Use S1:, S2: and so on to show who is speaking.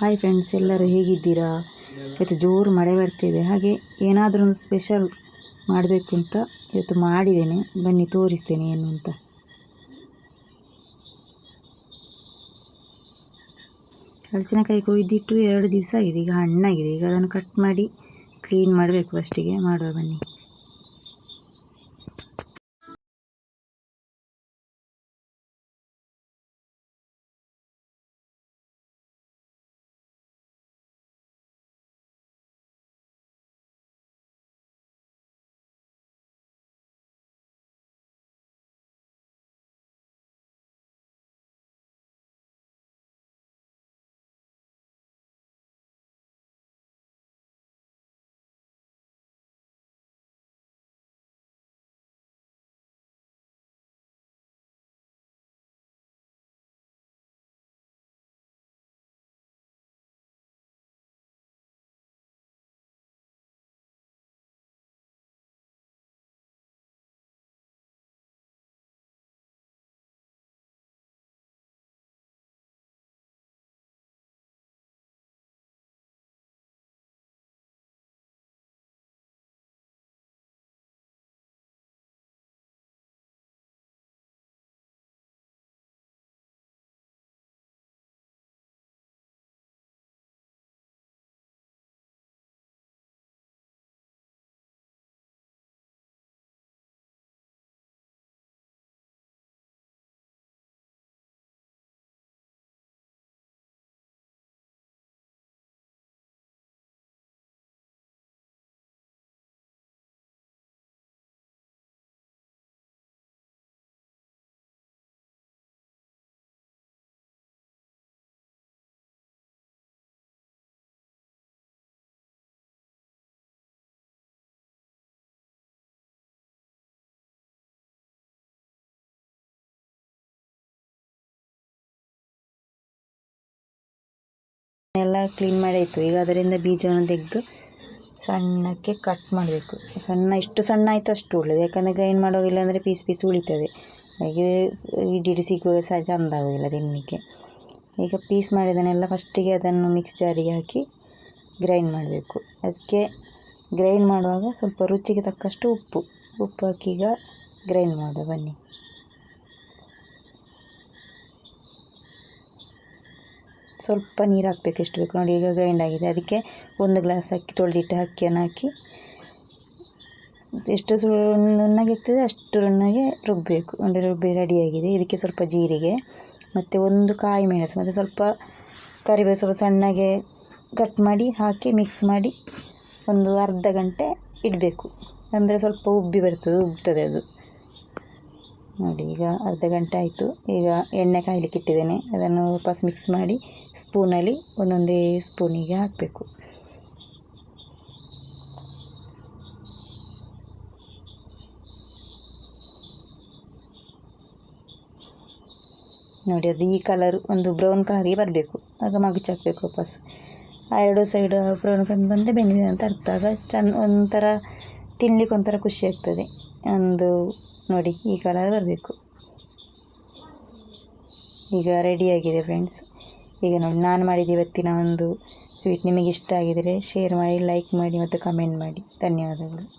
S1: Hi friends ಎಲ್ಲರೂ ಹೇಗಿದ್ದೀರಾ? ಇವತ್ತು ಜೋರು ಮಳೆ ಬರ್ತಿದೆ. ಹಾಗೆ ಏನಾದರೂ ಒಂದು ಸ್ಪೆಷಲ್ ಮಾಡಬೇಕು ಅಂತ ಇವತ್ತು ಮಾಡಿದ್ದೇನೆ. ಬನ್ನಿ ತೋರಿಸ್ತೇನೆ ಏನು ಅಂತ. ಹಲಸಿನಕಾಯಿ ಕೊಯ್ದಿಟ್ಟು ಎರಡು ದಿವಸ ಆಗಿದೆ. ಈಗ ಹಣ್ಣಾಗಿದೆ. ಈಗ ಅದನ್ನು ಕಟ್ ಮಾಡಿ ಕ್ಲೀನ್ ಮಾಡಬೇಕು ಫಸ್ಟಿಗೆ ಮಾಡುವ ಬನ್ನಿ. ಎಲ್ಲ ಕ್ಲೀನ್ ಮಾಡಿ ಆಯಿತು ಈಗ ಅದರಿಂದ ಬೀಜವನ್ನು ತೆಗೆದು ಸಣ್ಣಕ್ಕೆ ಕಟ್ ಮಾಡಬೇಕು. ಸಣ್ಣ, ಇಷ್ಟು ಸಣ್ಣ ಆಯಿತು ಅಷ್ಟು ಒಳ್ಳೆಯದು ಯಾಕಂದರೆ ಗ್ರೈಂಡ್ ಮಾಡೋಗಿಲ್ಲ ಅಂದರೆ ಪೀಸ್ ಪೀಸ್ ಉಳಿತದೆ. ಹಾಗೆ ಇಡೀ ಸಿಗುವಾಗ ಸಹ ಚೆಂದ ಆಗೋದಿಲ್ಲ ತಿನ್ನಲಿಕ್ಕೆ ಈಗ ಪೀಸ್ ಮಾಡಿದನ್ನೆಲ್ಲ ಫಸ್ಟಿಗೆ ಅದನ್ನು ಮಿಕ್ಸ್ ಜಾರಿಗೆ ಹಾಕಿ ಗ್ರೈಂಡ್ ಮಾಡಬೇಕು. ಅದಕ್ಕೆ ಗ್ರೈಂಡ್ ಮಾಡುವಾಗ ಸ್ವಲ್ಪ ರುಚಿಗೆ ತಕ್ಕಷ್ಟು ಉಪ್ಪು. ಉಪ್ಪು ಹಾಕಿ ಈಗ ಗ್ರೈಂಡ್ ಮಾಡುವ ಬನ್ನಿ. ಸ್ವಲ್ಪ ನೀರು ಹಾಕಬೇಕು, ಎಷ್ಟು ಬೇಕು ನೋಡಿ, ಈಗ ಗ್ರೈಂಡ್ ಆಗಿದೆ. ಅದಕ್ಕೆ ಒಂದು ಗ್ಲಾಸ್ ಅಕ್ಕಿ ತೊಳೆದಿಟ್ಟು ಅಕ್ಕಿಯನ್ನು ಹಾಕಿ, ಎಷ್ಟು ಸು ಆಗ್ತದೆ ಅಷ್ಟು ನುಣ್ಣಗೆ ರುಬ್ಬಬೇಕು ಅಂದರೆ ರುಬ್ಬಿ ರೆಡಿಯಾಗಿದೆ ಇದಕ್ಕೆ ಸ್ವಲ್ಪ ಜೀರಿಗೆ, ಮತ್ತು ಒಂದು ಕಾಯಿ ಮೆಣಸು, ಮತ್ತು ಸ್ವಲ್ಪ ಕರಿಬೇವು, ಸ್ವಲ್ಪ ಸಣ್ಣಗೆ ಕಟ್ ಮಾಡಿ ಹಾಕಿ ಮಿಕ್ಸ್ ಮಾಡಿ ಒಂದು ಅರ್ಧ ಗಂಟೆ ಇಡಬೇಕು. ಅಂದರೆ ಸ್ವಲ್ಪ ಉಬ್ಬಿ ಬರ್ತದೆ, ಉಬ್ತದೆ ಅದು. ನೋಡಿ, ಈಗ ಅರ್ಧ ಗಂಟೆ ಆಯಿತು. ಈಗ ಎಣ್ಣೆ ಕಾಯಲಿಕ್ಕೆ ಇಟ್ಟಿದ್ದೇನೆ. ಅದನ್ನು ವಾಪಸ್ ಮಿಕ್ಸ್ ಮಾಡಿ ಸ್ಪೂನಲ್ಲಿ ಒಂದೊಂದೇ ಸ್ಪೂನಿಗೆ ಹಾಕಬೇಕು. ನೋಡಿ, ಅದು ಈ ಕಲರ್ ಒಂದು ಬ್ರೌನ್ ಕಲರಿಗೆ ಬರಬೇಕು. ಆಗ ಮಗುಚಿ ಹಾಕಬೇಕು ವಾಪಸ್. ಆ ಎರಡು ಸೈಡ್ ಬ್ರೌನ್ ಕಲರ್ ಬಂದರೆ ಬೆಂದಿದೆ ಅಂತ ಅರ್ಥ. ಆಗ ಒಂಥರ ತಿನ್ನಲಿಕ್ಕೆ ಒಂಥರ ಖುಷಿ ಆಗ್ತದೆ. ಒಂದು ನೋಡಿ, ಈ ಕಲರ್ ಬರಬೇಕು. ಈಗ ರೆಡಿಯಾಗಿದೆ ಫ್ರೆಂಡ್ಸ್ ಈಗ ನೋಡಿ, ನಾನು ಮಾಡಿದ ಇವತ್ತಿನ ಒಂದು ಸ್ವೀಟ್ ನಿಮಗೆ ಇಷ್ಟ ಆಗಿದರೆ ಶೇರ್ ಮಾಡಿ ಲೈಕ್ ಮಾಡಿ ಮತ್ತು ಕಮೆಂಟ್ ಮಾಡಿ. ಧನ್ಯವಾದಗಳು.